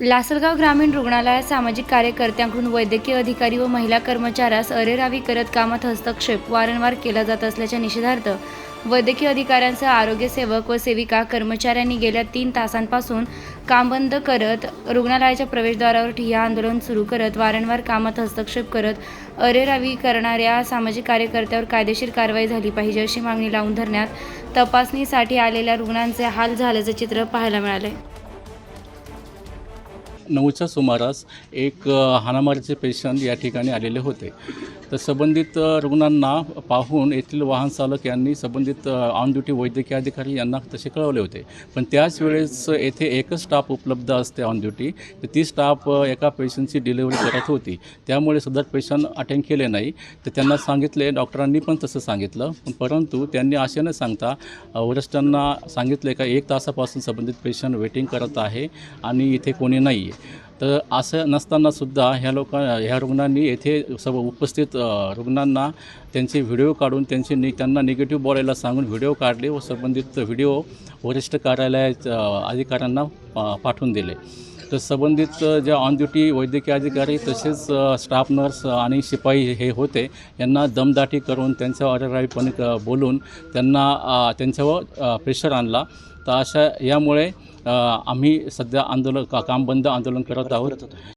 लासलगाव ग्रामीण रुग्णालयात सामाजिक कार्यकर्त्यांकडून वैद्यकीय अधिकारी व महिला कर्मचाऱ्यास अरेरावी करत कामात हस्तक्षेप वारंवार केला जात असल्याच्या निषेधार्थ वैद्यकीय अधिकाऱ्यांसह आरोग्यसेवक व सेविका कर्मचाऱ्यांनी गेल्या तीन तासांपासून काम बंद करत रुग्णालयाच्या प्रवेशद्वारावर ठिय्या आंदोलन सुरू करत वारंवार कामात हस्तक्षेप करत अरेरावी करणाऱ्या सामाजिक कार्यकर्त्यावर कायदेशीर कारवाई झाली पाहिजे अशी मागणी लावून धरण्यात तपासणीसाठी आलेल्या रुग्णांचे हाल झाल्याचे चित्र पाहायला मिळाले नऊच्या सुमारास एक हाणामारीचे पेशंट या ठिकाणी आलेले होते. तर संबंधित रुग्णांना पाहून येथील वाहन चालक यांनी संबंधित ऑन ड्युटी वैद्यकीय अधिकारी यांना तसे कळवले होते. पण त्याच वेळेस येथे एकच स्टाफ उपलब्ध असते ऑन ड्युटी. तर ती स्टाफ एका पेशंटची डिलिव्हरी करत होती. त्यामुळे सदर पेशंट अटेंड केले नाही. तर त्यांना सांगितले डॉक्टरांनी पण तसं सांगितलं. पण परंतु त्यांनी असे न सांगता वरिष्ठांना सांगितले का एक तासापासून संबंधित पेशंट वेटिंग करत आहे आणि इथे कोणी नाही आहे तर असं नसतानासुद्धा ह्या लोका ह्या रुग्णांनी येथे सर्व उपस्थित रुग्णांना त्यांचे व्हिडिओ काढून त्यांचे नि त्यांना निगेटिव्ह बोलायला सांगून व्हिडिओ काढले व संबंधित व्हिडिओ वरिष्ठ कार्यालयात अधिकाऱ्यांना पा पाठवून दिले. तर संबंधित जे ज्या ऑन ड्युटी वैद्यकीय अधिकारी तसेच स्टाफ नर्स आणि शिपाई हे होते यांना दमदाटी करून त्यांच्यावर अरेरावीपणे बोलून त्यांना त्यांच्यावर प्रेशर आणला. तर अशा यामुळे आम्ही सध्या आंदोलन का काम बंद आंदोलन करत आहोत.